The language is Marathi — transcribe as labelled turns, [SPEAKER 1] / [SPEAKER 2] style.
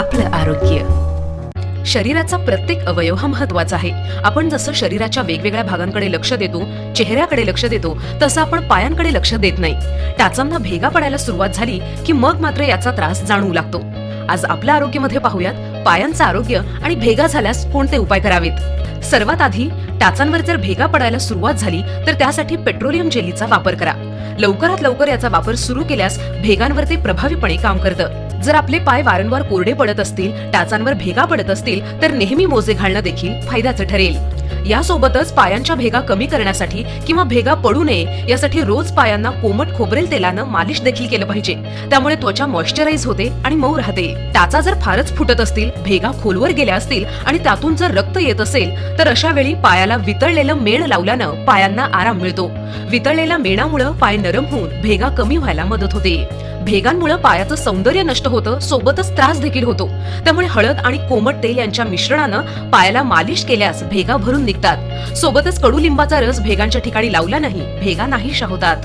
[SPEAKER 1] आपलं आरोग्य. शरीराचा प्रत्येक अवयव हा महत्त्वाचा आहे. आपण जसं शरीराच्या वेगवेगळ्या भागांकडे लक्ष देतो चेहऱ्याकडे लक्ष देतो तसं आपण पायांकडे लक्ष देत नाही. टाचांना भेगा पडायला सुरुवात झाली की मग मात्र याचा त्रास जाणवू लागतो. आज आपल्या आरोग्यामध्ये पाहूयात पायांचं आरोग्य आणि भेगा झाल्यास कोणते उपाय करावेत? सर्वात आधी टाचांवर जर भेगा पडायला सुरुवात झाली तर त्यासाठी पेट्रोलियम जेलीचा वापर करा. लवकरात लवकर याचा वापर सुरू केल्यास भेगांवर ते प्रभावीपणे काम करतं. जर आपले पाय वारंवार कोरडे पडत असतील टाचांवर भेगा पडत असतील तर नेहमी मोजे घालणं देखील फायद्याचं ठरेल. यासोबतच पायांच्या भेगा कमी करण्यासाठी किंवा भेगा पडू नये यासाठी रोज पायांना कोमट खोबरेल तेलानं मालिश देखील केलं पाहिजे. त्यामुळे त्वचा मॉइश्चराईज होते आणि मऊ राहते. टाचा जर फारच फुटत असतील भेगा खोलवर गेल्या असतील आणि त्यातून जर रक्त येत असेल तर अशा वेळी पायाला वितळलेलं मेण लावल्यानं पायांना आराम मिळतो. वितळलेल्या मेणामुळं पाय नरम होऊन भेगा कमी व्हायला मदत होते. भेगांमुळे पायाचं सौंदर्य नष्ट होतं सोबतच त्रास देखील होतो. त्यामुळे हळद आणि कोमट तेल यांच्या मिश्रणानं पायाला मालिश केल्यास भेगा भरून निघतात. सोबतच कडुलिंबाचा रस भेगांच्या ठिकाणी लावला नाही भेगा नाहीशा होतात